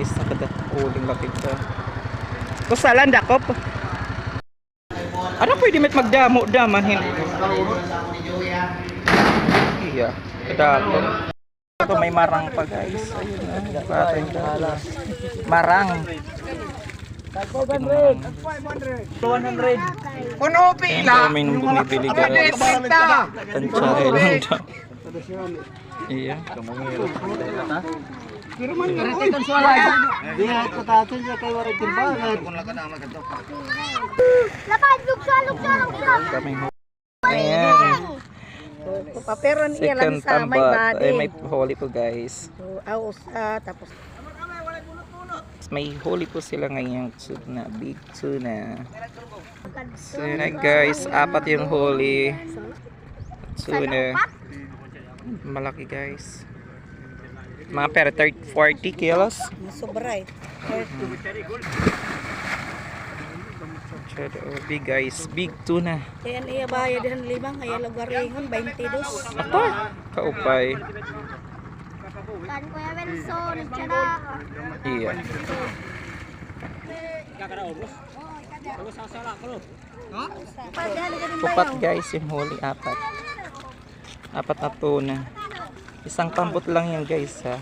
guys. Nakada uling lapit ka. Kusalan dakop. Ano pwede met magdamo daman hin? Iya, kadako. Ito may marang pa guys. Ayun na. Marang. 100. Puno Ayan pila. kami nung bumibili guys. Benta. Tansyahe lang daw. Iya. Karatikan suara. Dia katatin siya kay wala timbangan. Lapad, luksa, luksa, luksa. Ayan. Paperon iya lang sa may body. Ay, may holy po guys. So, aos, ah, tapos May holy po sila ngayong tuna. Big tuna. Tuna guys. Apat yung holy. Tuna. Malaki guys. Mga pera 30, 40 kilos. sobra eh. Chad, oh, big guys. Big tuna. Kaya iya bayad han limang, kaya lugar ingon, 22. Ito. Kaupay. Kan Kuya Wilson, tsara. Iya. Upat guys yung huli apat. Apat na tuna. Isang pambot lang yan guys ha.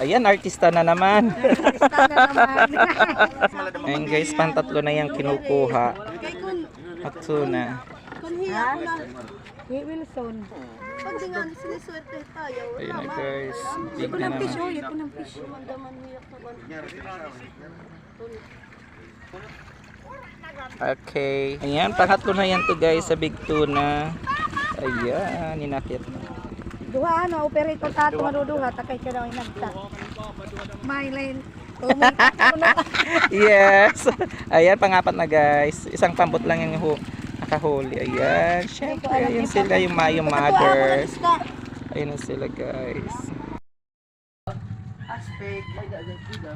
Ayan, artista na naman. Ayan guys, pantatlo na yung kinukuha. At. Kuya Wilson. Ayun na guys. Big na naman. Oh. Okay. Ayan, pangatlo na yan to guys sa big tuna. Ayan, ninakit na. Duha ano, operator tato maduduha, takay ka daw inagta. My lane. May yes. Ayan, pangapat na guys. Isang pambot lang yung hu nakahuli. Ayan. Siyempre, ayan sila yung Mayo Mothers. Ayan na sila guys. Aspect. Ay, dagdag sila.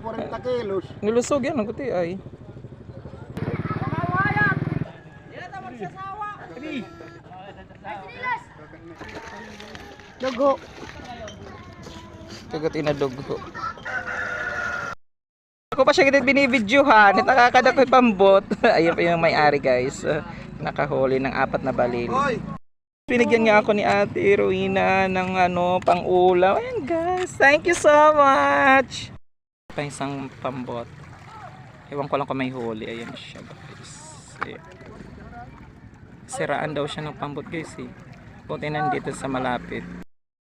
40 kilos. Nilusog yan, ang kuti ay. Dugo. Kagat inadugho. Ako pa siya ganit binibidyohan. At nakakada ko yung pambot. Ayan pa yung may-ari guys. Nakahuli ng apat na balin. Pinigyan nga ako ni Ate Rowena ng ano, pang-ulam. Ayan guys. Thank you so much. Pa isang pambot. Ewan ko lang kung may huli. Ayan siya guys. Ayan. Siraan daw siya ng pambot guys eh. Kunti nandito sa malapit.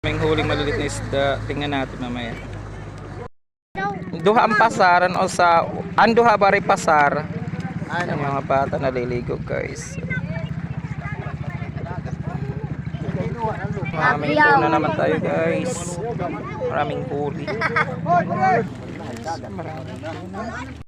May huling malilit na isda. Tingnan natin mamaya. Duha ang pasaran o sa... Ang duha ba rin pasar? Ang mga bata naliligo guys. Maraming tuna naman tayo guys. Maraming huli. Maraming.